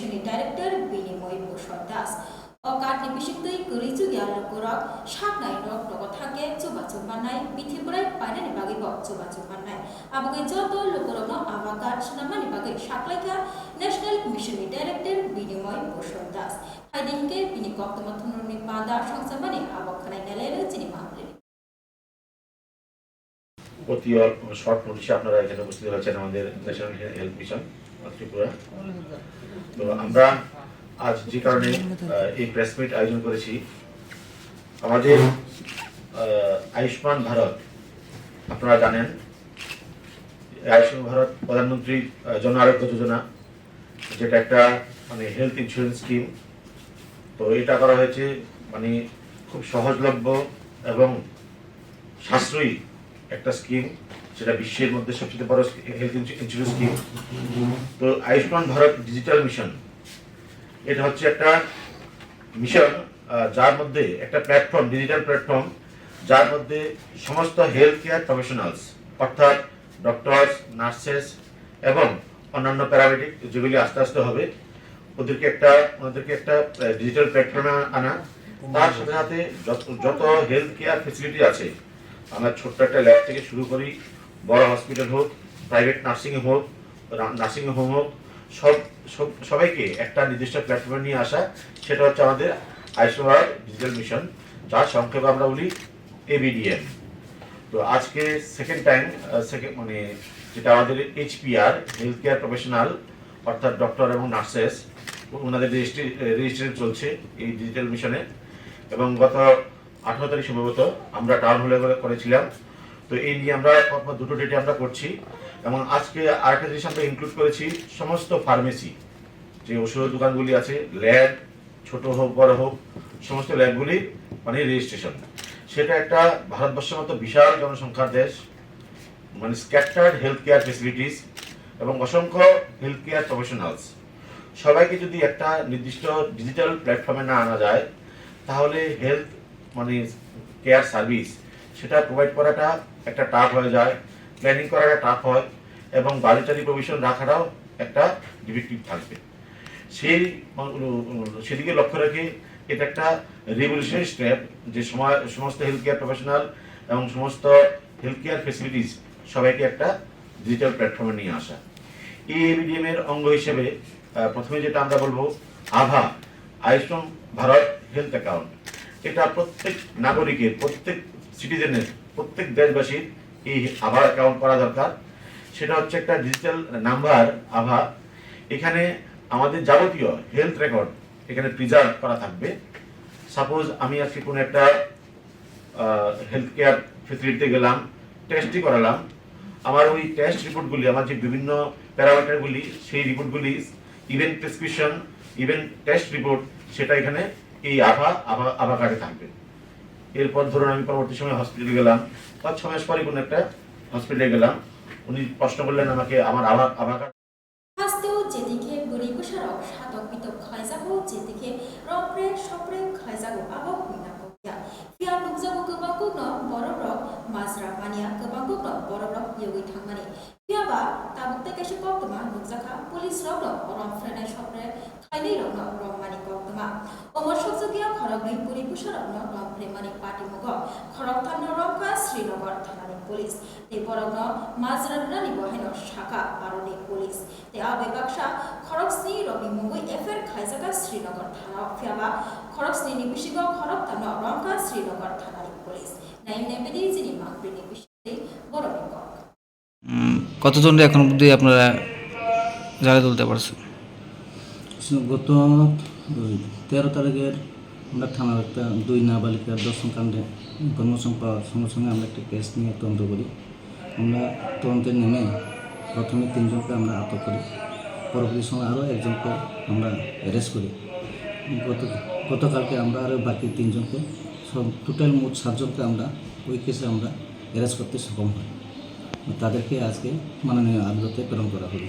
Ni Director Binimoy Bhushan Das অকাট নিবিষিক্তই গরিচু গিয়া সাত নাই রক লগত থাকে চুবা চুবা নাই পিঠি পৰাই পাইনানি বাগি বক চুবা চুবা নাই আবগে যত লোকরক আবাকাট সিনামানি বাগি সাকলাইকা ন্যাশনাল মিশননি ডাইরেক্টর বিনিময় বসন দাস। হাইদিনকে বিনি কক্তম থুনুনি পাদা সংসামানি আবক খানাই নেলের চিনি মাহলি অতি শর্ট নোটিশে আপনারা এখানে উপস্থিত হয়েছেন আমাদের ন্যাশনাল হেলথ মিশন ত্রিপুরা তো আমরা আজ যে কারণে এই আয়োজন করেছি, আমাদের আয়ুষ্মান ভারত, আপনারা জানেন, আয়ুষ্মান ভারত প্রধানমন্ত্রী জন আরোগ্য যোজনা, যেটা একটা মানে হেলথ ইন্স্যুরেন্স স্কিম তো এটা করা হয়েছে মানে খুব সহজলভ্য এবং সাশ্রয়ী একটা স্কিম সেটা বিশ্বের মধ্যে সবচেয়ে বড় হেলথ ইন্স্যুরেন্স স্কিম তো আয়ুষ্মান ভারত ডিজিটাল মিশন এটা হচ্ছে একটা মিশন যার মধ্যে একটা প্ল্যাটফর্ম ডিজিটাল প্ল্যাটফর্ম যার মধ্যে সমস্ত হেলথ কেয়ার প্রফেশনালস অর্থাৎ ডক্টরস নার্সেস এবং অন্যান্য প্যারামেডিক যেগুলি আস্তে আস্তে হবে, ওদেরকে একটা ওদেরকে একটা ডিজিটাল প্ল্যাটফর্মে আনা। তার সাথে সাথে যত যত হেলথ কেয়ার ফেসিলিটি আছে, আমরা ছোট্ট একটা ল্যাব থেকে শুরু করি। বড় হসপিটাল হোক প্রাইভেট নার্সিং হোক নার্সিং হোম হোক, সব সব- সবাইকে একটা নির্দিষ্ট প্ল্যাটফর্মে নিয়ে আসা, সেটা হচ্ছে আমাদের আয়ুষ্মান ডিজিটাল মিশন যার সংক্ষেপে আমরা বলি এবিডিএম তো আজকে সেকেন্ড টাইম সেকেন্ড মানে যেটা আমাদের এইচপিআর হেলথ কেয়ার প্রফেশনাল অর্থাৎ ডক্টর এবং নার্সেস ওনাদের রেজিস্ট্রি রেজিস্ট্রেশন চলছে এই ডিজিটাল মিশনে এবং গত আঠারো তারিখ সম্ভবত আমরা টাউন হলে করেছিলাম। তো এই নিয়ে আমরা দুটো ডেটে আমরা করছি এবং আজকে আরেকটা জিনিস আমরা ইনক্লুড করেছি, সমস্ত ফার্মেসি যে ওষুধের দোকানগুলি আছে ল্যাব ছোট হোক, বড় হোক, সমস্ত ল্যাবগুলি মানে রেজিস্ট্রেশন সেটা একটা ভারতবর্ষের মতো বিশাল জনসংখ্যার দেশ মানে স্ক্যাটার্ড হেলথ কেয়ার ফেসিলিটিস এবং অসংখ্য হেলথ কেয়ার প্রফেশনালস সবাইকে যদি একটা নির্দিষ্ট ডিজিটাল প্ল্যাটফর্মে না আনা যায়, তাহলে হেলথ মানে কেয়ার সার্ভিস সেটা প্রোভাইড করাটা একটা টাফ হয়ে যায় প্ল্যানিং করাটা টাফ হয় এবং বাজেটারি প্রভিশন রাখাটাও একটা ডিফেক্টিভ থাকবে। সেই সেদিকে লক্ষ্য রেখে এটা একটা রেভলিউশনারি স্টেপ যে সমস্ত হেলথ কেয়ার প্রফেশনাল এবং সমস্ত হেলথ কেয়ার ফেসিলিটিস সবাইকে একটা ডিজিটাল প্ল্যাটফর্মে নিয়ে আসা। এই এবিডিএম এর অঙ্গ হিসেবে প্রথমে যেটা আমরা বলব আভা, আয়ুষ্মান ভারত হেলথ অ্যাকাউন্ট এটা প্রত্যেক নাগরিকের, প্রত্যেক সিটিজেনের প্রত্যেক দেশবাসীর এই আভা অ্যাকাউন্ট করা দরকার। সেটা হচ্ছে একটা ডিজিটাল নাম্বার আভা এখানে আমাদের যাবতীয় হেলথ রেকর্ড এখানে প্রিজার্ভ করা থাকবে। সাপোজ আমি আজকে কোনো একটা হেলথ কেয়ার ফেসিলিটিতে গেলাম টেস্টই করালাম। আমার ওই টেস্ট রিপোর্টগুলি আমার যে বিভিন্ন প্যারামিটারগুলি সেই রিপোর্টগুলি even prescription even test report সেটা এখানে এই আভা আভা আভা কার্ডে থাকবে। এরপর ধরুন আমি পরবর্তী সময় হসপিটালে গেলাম, পাঁচ ছ মাস পরে কোনো একটা হসপিটালে গেলাম। উনি প্রশ্ন করলেন আমাকে, আমার আভা আভা কার্ড বিতক খাইজাগো যেদিকে রপ্রে সপ্রে মিনা। বড় রক রক তাবুকতে কেসে কক্তমা পুলিশ খরগৈ বুড়ি কুসারকনো রং ফ্রেমানি পাটি মুগ খরক থামনো রংকা শ্রীনগর থানানি পুলিশ তে বরগনো মাজরানি বহেন শাখা আরনি পুলিশ তে আবে বাক্সা খরকসনি রবি মুগুই এফের খাইজাগা শ্রীনগর থানা ফিয়াবা খরকসনি নিবিশিগ খরক তানো রংকা শ্রীনগর থানানি পুলিশ নাইম নেবেদি যিনি মাংপ্রি নিবিশিগ বড় কতজন এখন অব্দি আপনারা জালে তুলতে পারছেন গত তেরো তারিখের আমরা থানার একটা দুই নাবালিকার দর্শন কাণ্ডে ইনফরমেশন পাওয়ার সঙ্গে সঙ্গে আমরা একটা কেস নিয়ে তদন্ত করি। আমরা তদন্তে নেমে প্রথমে তিনজনকে আমরা আটক করি। পরবর্তী সময় আরও একজনকে আমরা অ্যারেস্ট করি। গত গতকালকে আমরা আরও বাকি তিনজনকে সব টোটাল মোট সাতজনকে আমরা ওই কেসে আমরা অ্যারেস্ট করতে সক্ষম হই। তাদেরকে আজকে মাননীয় আদালতে প্রেরণ করা হলো।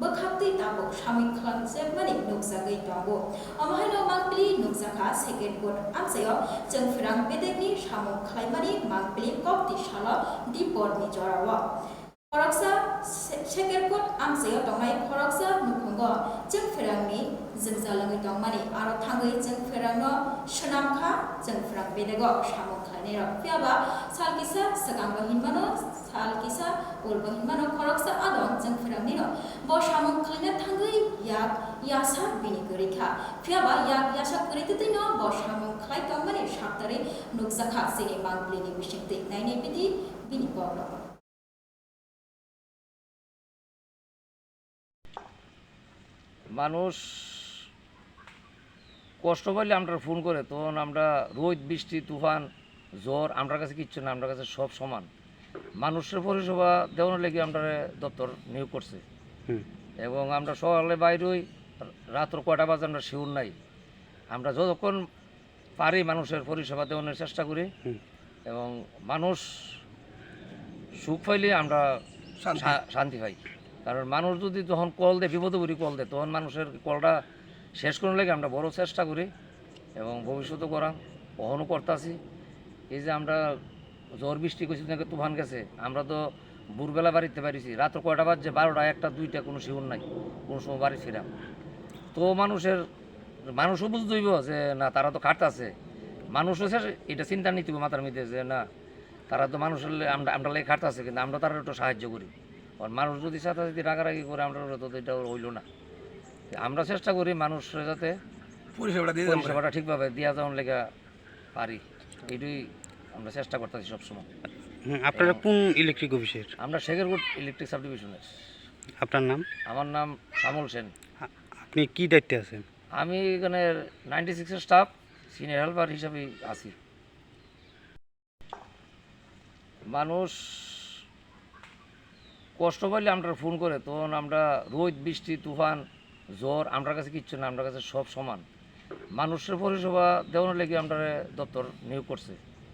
bakapti tabo shamik khlang se mani nuksa gei tongo no mangpli nuksa kha second court amsayo cheng frang pedekni shamok khlaimani mangpli kopti shala dipor ni jorawa Koroksa sheker kot amsayo tongai koroksa nukhungo cheng frang ni jengsa langi tongmani aro thangai cheng frang no shanam kha cheng frang pedego shamok khlainero pyaba salkisa sagang hinmano falkisa ulbohimano koroksa adon zengfiramino bo shamon klina tangui yak yasa binigurika fiaba yak yasa kurititino bo shamon klai tomani shaktare nuksakha singi manglini bishikti naini piti binibogro মানুষ কষ্ট পাইলে আমরা phone করে তখন আমরা রোদ বৃষ্টি তুফান জ্বর আমরা কাছে কিচ্ছু না আমরা কাছে সব সমান মানুষের পরিষেবা দেওয়ার লেগে আমরা দপ্তর নিয়োগ করছে। এবং আমরা সকালে বাইরই রাত্র কয়টা বাজে আমরা শিউর নাই। আমরা যতক্ষণ পারি মানুষের পরিষেবা দেওয়ার চেষ্টা করি। এবং মানুষ সুখ পাইলে আমরা শান্তি। পাই। কারণ মানুষ যদি যখন কল দেয় বিপদে করি কল দেয় তখন মানুষের কলটা শেষ করার লাগে আমরা বড় চেষ্টা করি। এবং ভবিষ্যতে করা কখনও করতেছি। এই যে আমরা ঝড় বৃষ্টি করছি নাকি তুফান গেছে। আমরা তো ভোরবেলা বাড়িতে পারিছি রাত্র কয়টা বাজছে? বারোটা একটা দুইটা কোনো শিউর নাই। কোনো সময় বাড়ি ফিরাম তো মানুষের মানুষও বুঝতে হইব যে না তারা তো খাটতাছে মানুষ হচ্ছে এটা চিন্তা নিতে হবে মাথার মধ্যে যে না তারা তো মানুষের আমরা আমরা লেগে খাটতাছে কিন্তু আমরা তারা একটু সাহায্য করি। আর মানুষ যদি সাথে যদি রাগারাগি করে আমরা তো এটা হইল না। আমরা চেষ্টা করি মানুষের যাতে পরিষেবাটা পরিষেবাটা ঠিকভাবে দেওয়া যাওয়ার লেগে পারি। এটাই আমরা চেষ্টা করতেছি সবসময়। আপনারা কোন ইলেকট্রিক অফিসের আমরা শেখেরগুট ইলেকট্রিক সাব ডিভিশনের আপনার নাম? আমার নাম শ্যামল সেন। আপনি কি দায়িত্বে আছেন? আমি এখানে নাইনটি সিক্সের স্টাফ সিনিয়র হেল্পার হিসাবে আছি। মানুষ কষ্ট পাইলে আমরা ফোন করে তখন আমরা রোদ বৃষ্টি তুফান জ্বর আমরা কাছে কিচ্ছু না আমরা কাছে সব সমান। মানুষের পরিষেবা দেওয়ার লেগে আমরা দপ্তর নিয়োগ করছে।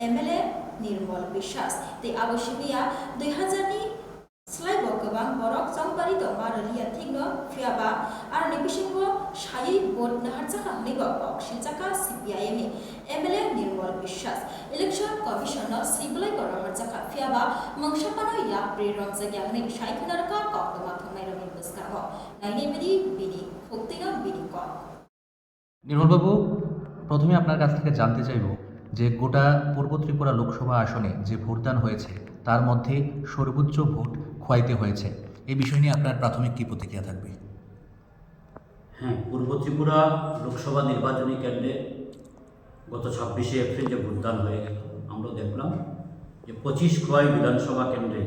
এমএলএ নির্মল বিশ্বাস। তে আবশ্যকীয়া দুই হাজারনি স্লাইব গোবাং বরক চম্পারিত মারিয়া থিগ্ন ফিয়াবা আর নিবিসিংব সাই বোট নাহারচাকা হনিব অক্সিচাকা সিপিআইএমে এমএলএ নির্মল বিশ্বাস। ইলেকশন কমিশন সিবলাই গরহারচাকা ফিয়াবা মংসাপানো ইয়া প্রেরণ জাগিয়া হনি সাইখনারকা কক্তমা থমাই রমি বুসকাহ নাইনেমেদি বিনি ভক্তিন বিনি ক নির্মলবাবু প্রথমে আপনার কাছ থেকে জানতে চাইব যে গোটা পূর্ব ত্রিপুরা লোকসভা আসনে যে ভোটদান হয়েছে, তার মধ্যে সর্বোচ্চ ভোট খোয়াইতে হয়েছে। এই বিষয় নিয়ে আপনার প্রাথমিক কী প্রতিক্রিয়া থাকবে? হ্যাঁ পূর্ব ত্রিপুরা লোকসভা নির্বাচনী কেন্দ্রে গত ছাব্বিশে এপ্রিল যে ভোটদান হয়ে গেল আমরা দেখলাম যে পঁচিশ খোয়াই বিধানসভা কেন্দ্রে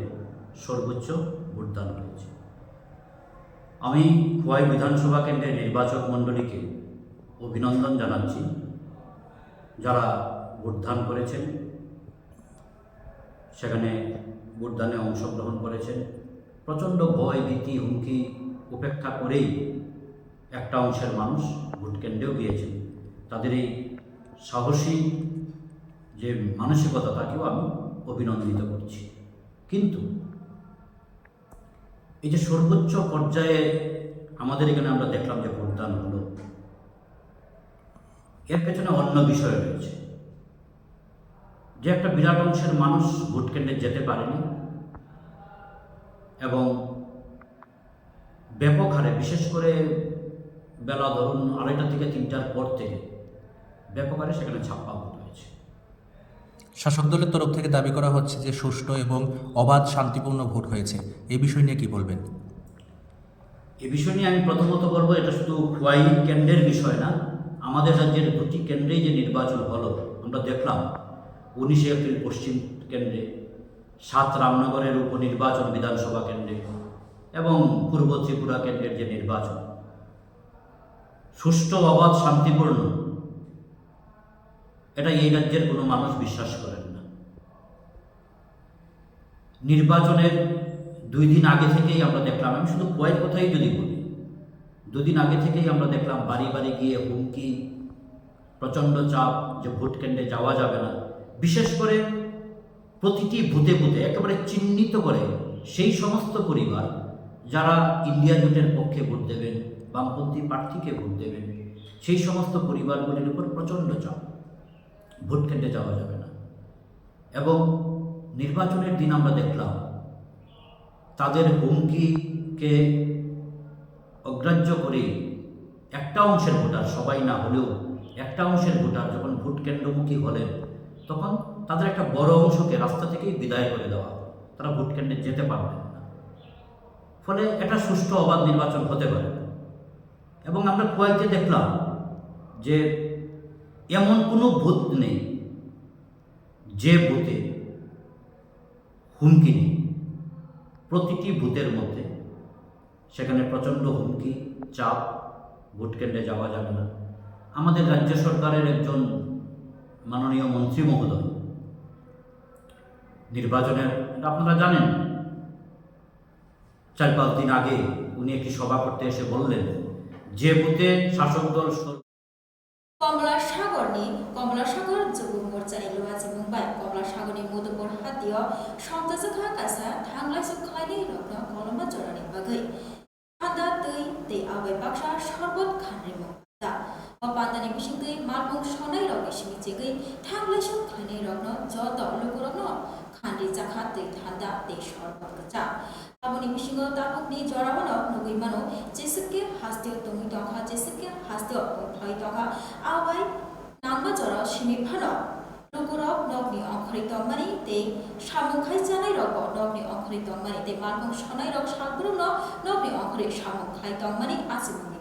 সর্বোচ্চ ভোটদান হয়েছে। আমি খোয়াই বিধানসভা কেন্দ্রের নির্বাচক মণ্ডলীকে অভিনন্দন জানাচ্ছি। যারা ভোটদান করেছেন। সেখানে ভোটদানে অংশগ্রহণ করেছেন। প্রচণ্ড ভয়, ভীতি, হুমকি উপেক্ষা করেই একটা অংশের মানুষ ভোট কেন্দ্রেও গিয়েছেন। তাদের এই সাহসী যে মানসিকতা, তাকেও আমি অভিনন্দিত করছি। কিন্তু এই যে সর্বোচ্চ পর্যায়ে আমাদের এখানে আমরা দেখলাম যে ভোটদান হলো, এর পেছনে অন্য বিষয় রয়েছে। যে একটা বিরাট অংশের মানুষ ভোট কেন্দ্রে যেতে পারেনি এবং ব্যাপক হারে বিশেষ করে বেলা ধরুন আড়াইটা থেকে তিনটার পর থেকে ব্যাপক হারে সেখানে ছাপ্পা ভোট হয়েছে। শাসক দলের তরফ থেকে দাবি করা হচ্ছে যে সুষ্ঠু এবং অবাধ শান্তিপূর্ণ ভোট হয়েছে। এই বিষয় নিয়ে কি বলবেন? এ বিষয় নিয়ে আমি প্রথমত বলব এটা শুধু খোয়াই কেন্দ্রের বিষয় না আমাদের রাজ্যের দুটি কেন্দ্রেই যে নির্বাচন হলো আমরা দেখলাম উনিশে এপ্রিল পশ্চিম কেন্দ্রে, সাত রামনগরের উপনির্বাচন বিধানসভা কেন্দ্রে এবং পূর্ব ত্রিপুরা কেন্দ্রের যে নির্বাচন। সুষ্ঠু, অবাধ, শান্তিপূর্ণ, এটা এই রাজ্যের কোনো মানুষ বিশ্বাস করেন না। নির্বাচনের দুই দিন আগে থেকেই আমরা দেখলাম, আমি শুধু কয়েক কথাই যদি বলি দুদিন আগে থেকেই আমরা দেখলাম বাড়ি বাড়ি গিয়ে হুমকি, প্রচণ্ড চাপ, যে ভোট কেন্দ্রে যাওয়া যাবে না। বিশেষ করে প্রতিটি ভূতে ভূতে, একেবারে চিহ্নিত করে সেই সমস্ত পরিবার যারা ইন্ডিয়া জোটের পক্ষে ভোট দেবেন, বামপন্থী প্রার্থীকে ভোট দেবেন, সেই সমস্ত পরিবারগুলির উপর প্রচণ্ড চাপ। ভোট কেন্দ্রে যাওয়া যাবে না। এবং নির্বাচনের দিন আমরা দেখলাম, তাদের হুমকিকে অগ্রাহ্য করে একটা অংশের ভোটার, সবাই না হলেও একটা অংশের ভোটার যখন ভোট কেন্দ্রমুখী হলেন তখন তাদের একটা বড় অংশকে রাস্তা থেকেই বিদায় করে দেওয়া। তারা ভোট কেন্দ্রে যেতে পারবেন না। ফলে এটা সুষ্ঠু অবাধ নির্বাচন হতে পারে। এবং আমরা কুয়াইতে দেখলাম যে এমন কোনো ভূত নেই যে ভূতে হুমকি নেই। প্রতিটি ভূতের মধ্যে। সেখানে প্রচণ্ড হুমকি, চাপ ভোট কেন্দ্রে যাওয়া যাবে না। আমাদের রাজ্য সরকারের একজন মাননীয় মন্ত্রী মহোদয়, নির্বাচনের, আপনারা জানেন চার পাঁচ দিন আগে উনি একটি সভা করতে এসে বললেন, যে বুথে শাসক দল কমলাসাগর নিয়ে কমলাসাগর যুব মোর্চা এলো আজ মুম্বাই। কমলাসাগরের মধুপুর, হাতিয়া, সন্তোষ কাছা tigei thang le shok khane rokno jo to lokorokno khandi chakha te thanda te shorbot kacha aboni bisingo tapok ni jorabo no nugui mano jesike hasteo tongi tokha jesike hasteo thoi tokha abai nangma jora simi phano লোকরব নগ্নি অক্ষরে তম্মানি তে সামুখাই জানাই rock নগ্নি অক্ষরে তম্মানি তে মার্গং সনাই rock সাগরুন নগ্নি অক্ষরে সামুখাই তম্মানি আসিমনি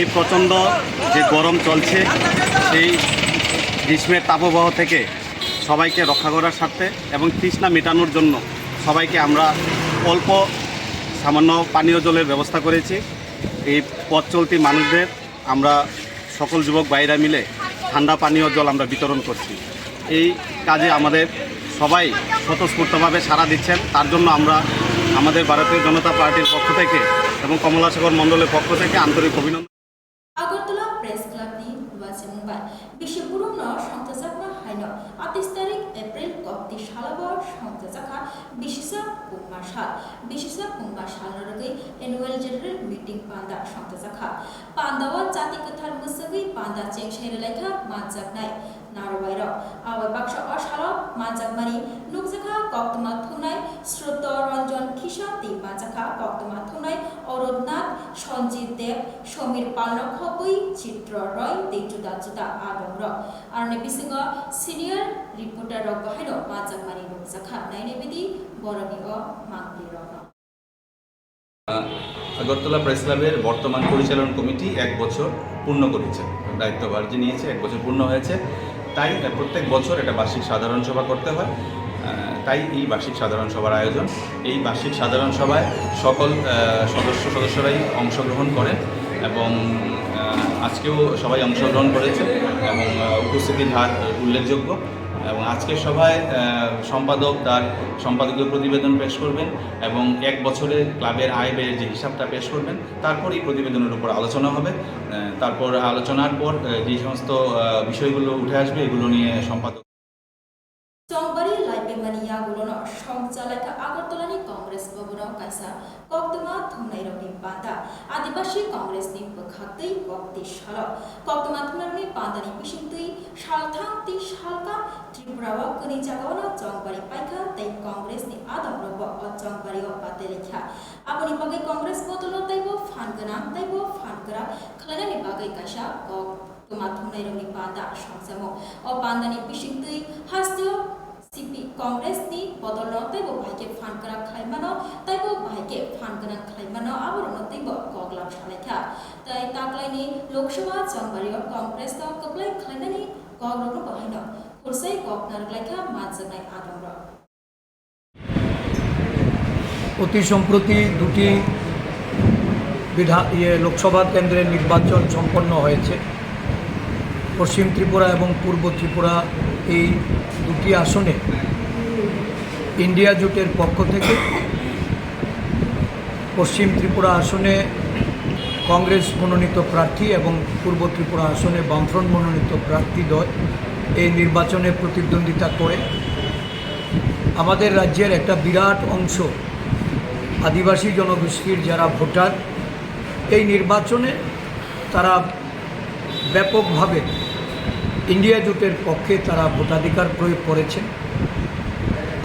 এই প্রচণ্ড যে গরম চলছে, সেই গ্রীষ্মের তাপবাহ থেকে সবাইকে রক্ষা করার স্বার্থে এবং তৃষ্ণা মেটানোর জন্য সবাইকে আমরা অল্প সামান্য পানীয় জলের ব্যবস্থা করেছি। এই পথ চলতি মানুষদের আমরা সকল যুবক ভাইরা মিলে ঠান্ডা পানীয় জল আমরা বিতরণ করছি। এই কাজে আমাদের সবাই স্বতঃস্ফূর্তভাবে সাড়া দিচ্ছেন। তার জন্য আমরা আমাদের ভারতীয় জনতা পার্টির পক্ষ থেকে এবং কমলাসাগর মণ্ডলের পক্ষ থেকে আন্তরিক অভিনন্দন। সাথে কিথার মুসুগি বান্দা চেং শেরে লেখা মানজাক নাই নারবাইর আবার বাক্স অসালব মানজাক মারি নুকজাখা কক্তমা থুনাই শ্রোত রঞ্জন খিসাতি মানজাখা কক্তমা থুনাই অরোদনাথ সঞ্জিত দেব সমীর পালন খবই চিত্র রয় দেখজুদা জুদা আদম র আর নে বিসিং সিনিয়র রিপোর্টার রক বাহির মানজাক মারি নুকজাখা নাইনে বিদি বরবি অ মাগলি র আগরতলা প্রেস ক্লাবের বর্তমান পরিচালন কমিটি এক বছর পূর্ণ করেছে। দায়িত্বভার যে নিয়েছে, এক বছর পূর্ণ হয়েছে। তাই প্রত্যেক বছর এটা বার্ষিক সাধারণ সভা করতে হয়। তাই এই বার্ষিক সাধারণ সভার আয়োজন। এই বার্ষিক সাধারণ সভায় সকল সদস্য সদস্যরাই অংশগ্রহণ করেন এবং আজকেও সবাই অংশগ্রহণ করেছে এবং উপস্থিতির হার উল্লেখযোগ্য। এবং আজকের সভায় সম্পাদক তার সম্পাদকীয় প্রতিবেদন পেশ করবেন এবং এক বছরে ক্লাবের আয় ব্যয়ের যে হিসাবটা পেশ করবেন তারপর এই প্রতিবেদনের উপর আলোচনা হবে। তারপর আলোচনার পর যে সমস্ত বিষয়গুলো উঠে আসবে, এগুলো নিয়ে সম্পাদক সংচালক আগরতলানি কংগ্রেস ভবনাव কাইসা, কক্তমা বান্দা আদিবাসী বখাতৈ কক্তি সাল কক্তমা থুমনাইরনি বান্দানি বিশিংতৈ সালথাং তি সালকা ত্রিপুরাও কনি জাগাওনো চংবাৰী পাইখা তৈ কংগ্রেসনি আদম রব অ বাতে লেখা। আপনি বাগৈ কংগ্রেস বদল তাইব ফান গোনাং তাইব ফান গোরা খালাইনানি বাগৈ কাইসা কক তোমা থুমনাইরনি বান্দা সংসামো। অ সিপি কংগ্রেস নি বদল তৈব ভাইকে ফান করা খাই মানো তৈব ভাইকে ফান করা আবার তৈব কগলাম সালেখা তাই তাকলাই লোকসভা চম্বারি কংগ্রেস তো কগলাই খাই নানি কগ্রক বহিন লেখা মাঝে আদর অতি সম্প্রতি দুটি বিধা ইয়ে লোকসভা কেন্দ্রের নির্বাচন সম্পন্ন হয়েছে। পশ্চিম ত্রিপুরা এবং পূর্ব ত্রিপুরা এই দুটি আসনে ইন্ডিয়া জোটের পক্ষ থেকে পশ্চিম ত্রিপুরা আসনে কংগ্রেস মনোনীত প্রার্থী এবং পূর্ব ত্রিপুরা আসনে বামফ্রন্ট মনোনীত প্রার্থী দল এই নির্বাচনে প্রতিদ্বন্দ্বিতা করে। আমাদের রাজ্যের একটা বিরাট অংশ আদিবাসী জনগোষ্ঠীর যারা ভোটার, এই নির্বাচনে তারা ব্যাপকভাবে ইন্ডিয়া জোটের পক্ষে তারা ভোটাধিকার প্রয়োগ করেছেন।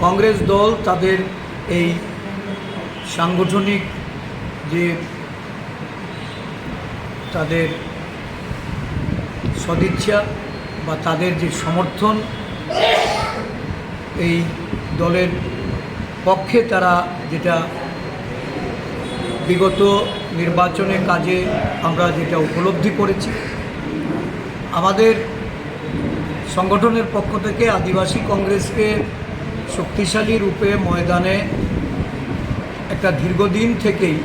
কংগ্রেস দল তাদের এই সাংগঠনিক যে তাদের সদিচ্ছা বা তাদের যে সমর্থন, এই দলের পক্ষে তারা যেটা বিগত নির্বাচনের কাজে আমরা যেটা উপলব্ধি করেছি। আমাদের সংগঠনের পক্ষ থেকে আদিবাসী কংগ্রেসকে শক্তিশালী রূপে ময়দানে একটা দীর্ঘদিন থেকেই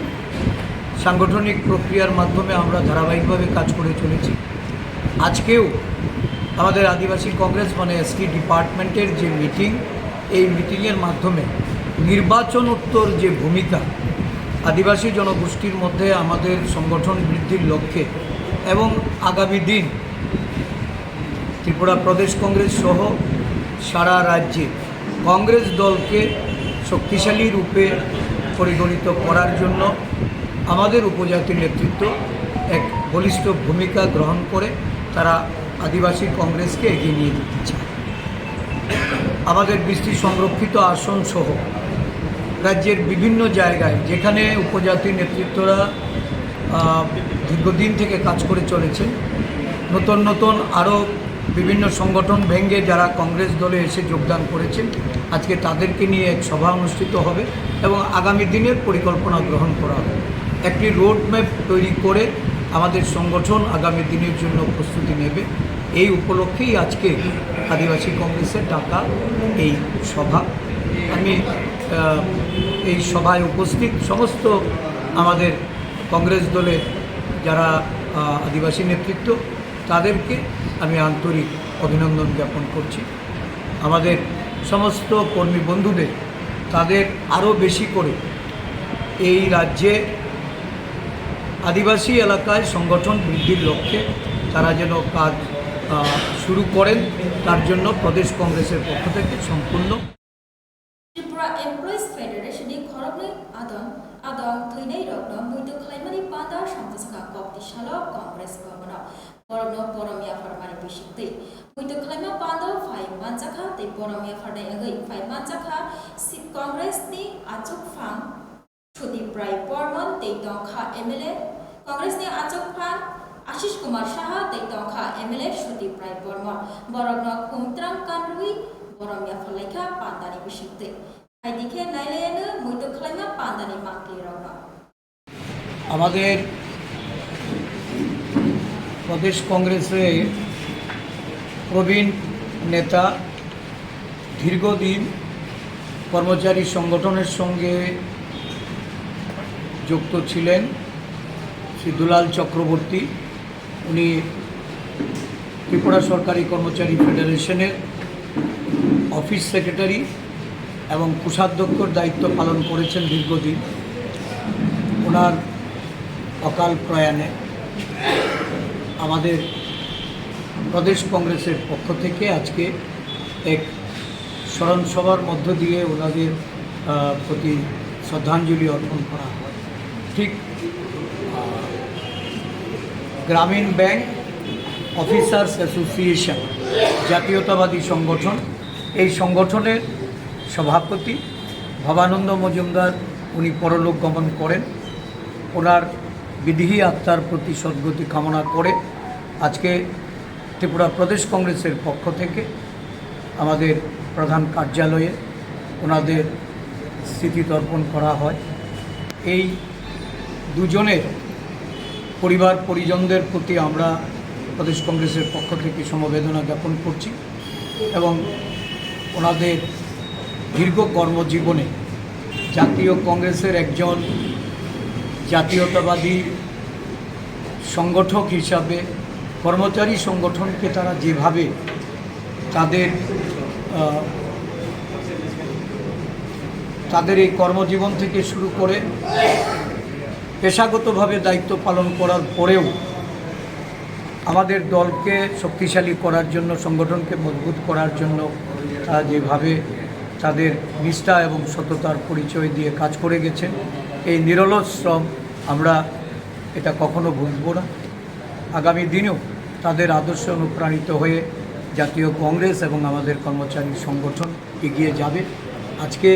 সাংগঠনিক প্রক্রিয়ার মাধ্যমে আমরা ধারাবাহিকভাবে কাজ করে চলেছি। আজকেও আমাদের আদিবাসী কংগ্রেস মানে এসটি ডিপার্টমেন্টের যে মিটিং, এই মিটিংয়ের মাধ্যমে নির্বাচনোত্তর যে ভূমিকা আদিবাসী জনগোষ্ঠীর মধ্যে আমাদের সংগঠন বৃদ্ধির লক্ষ্যে এবং আগামী দিন ত্রিপুরা প্রদেশ কংগ্রেস সহ সারা রাজ্যে কংগ্রেস দলকে শক্তিশালী রূপে পরিগণিত করার জন্য আমাদের উপজাতির নেতৃত্ব এক বলিষ্ঠ ভূমিকা গ্রহণ করে তারা আদিবাসী কংগ্রেসকে এগিয়ে নিয়ে যেতে চায়। আমাদের বৃষ্টি সংরক্ষিত আসন সহ রাজ্যের বিভিন্ন জায়গায় যেখানে উপজাতি নেতৃত্বরা দীর্ঘদিন থেকে কাজ করে চলেছেন, নতুন নতুন আরও বিভিন্ন সংগঠন ভেঙে যারা কংগ্রেস দলে এসে যোগদান করেছেন, আজকে তাদেরকে নিয়ে এক সভা অনুষ্ঠিত হবে এবং আগামী দিনের পরিকল্পনা গ্রহণ করা হবে। একটি রোড ম্যাপ তৈরি করে আমাদের সংগঠন আগামী দিনের জন্য প্রস্তুতি নেবে। এই উপলক্ষেই আজকে আদিবাসী কংগ্রেসের ডাকা এই সভা। আমি এই সভায় উপস্থিত সমস্ত আমাদের কংগ্রেস দলের যারা আদিবাসী নেতৃত্ব তাদেরকে আমি আন্তরিক অভিনন্দন জ্ঞাপন করছি। আমাদের সমস্ত কর্মী বন্ধুদের তাদের আরও বেশি করে এই রাজ্যে আদিবাসী এলাকায় সংগঠন বৃদ্ধির লক্ষ্যে তারা যেন কাজ শুরু করেন, তার জন্য প্রদেশ কংগ্রেসের পক্ষ থেকে সম্পূর্ণ kuita khlaima pando phai manchakha te poromia phadai agai phai manchakha si congress ni achuk phang ছুটি প্রায় বর্মন তেই দংখা এমএলএ কংগ্রেস নিয়ে আচক ফান আশিস কুমার সাহা তেই দংখা এমএলএ সুদীপ প্রায় বর্মন বরগ্ন খুমত্রাং কানরুই বরমিয়া ফলাইখা পান্দানি বিশিতে হাইদিকে নাইলেয়ানো মৈত খালাইমা পান্দানি মাকলি রগ্ন আমাদের প্রদেশ কংগ্রেসের প্রবীণ নেতা দীর্ঘদিন কর্মচারী সংগঠনের সঙ্গে যুক্ত ছিলেন শ্রী দুলাল চক্রবর্তী। উনি ত্রিপুরা সরকারি কর্মচারী ফেডারেশনের অফিস সেক্রেটারি এবং কোষাধ্যক্ষর দায়িত্ব পালন করেছেন দীর্ঘদিন। ওনার অকাল প্রয়াণে আমাদের প্রদেশ কংগ্রেসের পক্ষ থেকে আজকে এক স্মরণ সভার মধ্য দিয়ে ওনাদের প্রতি শ্রদ্ধাঞ্জলি অর্পণ করা হয়। ঠিক গ্রামীণ ব্যাংক অফিসার্স অ্যাসোসিয়েশন, জাতীয়তাবাদী সংগঠন। এই সংগঠনের সভাপতি ভবানন্দ মজুমদার, উনি পরলোক গমন করেন। ওনার বিধি আত্মার প্রতি সদ্গতি কামনা করে আজকে ত্রিপুরা প্রদেশ কংগ্রেসের পক্ষ থেকে আমাদের প্রধান কার্যালয়ে ওনাদের স্মৃতি তর্পণ করা হয়। এই দুজনের পরিবার, পরিজনদের প্রতি আমরা প্রদেশ কংগ্রেসের পক্ষ থেকে সমবেদনা জ্ঞাপন করছি এবং ওনাদের দীর্ঘ কর্মজীবনে জাতীয় কংগ্রেসের একজন জাতীয়তাবাদী সংগঠক হিসাবে কর্মচারী সংগঠনকে তারা যেভাবে তাদের তাদের এই কর্মজীবন থেকে শুরু করে পেশাগতভাবে দায়িত্ব পালন করার পরেও আমাদের দলকে শক্তিশালী করার জন্য, সংগঠনকে মজবুত করার জন্য তারা যেভাবে তাদের নিষ্ঠা এবং সততার পরিচয় দিয়ে কাজ করে গেছেন। এই নিরলস শ্রম আমরা এটা কখনো ভুলব না। আগামী দিনেও তাদের আদর্শে অনুপ্রাণিত হয়ে জাতীয় কংগ্রেস এবং আমাদের কর্মচারী সংগঠন এগিয়ে যাবে। আজকে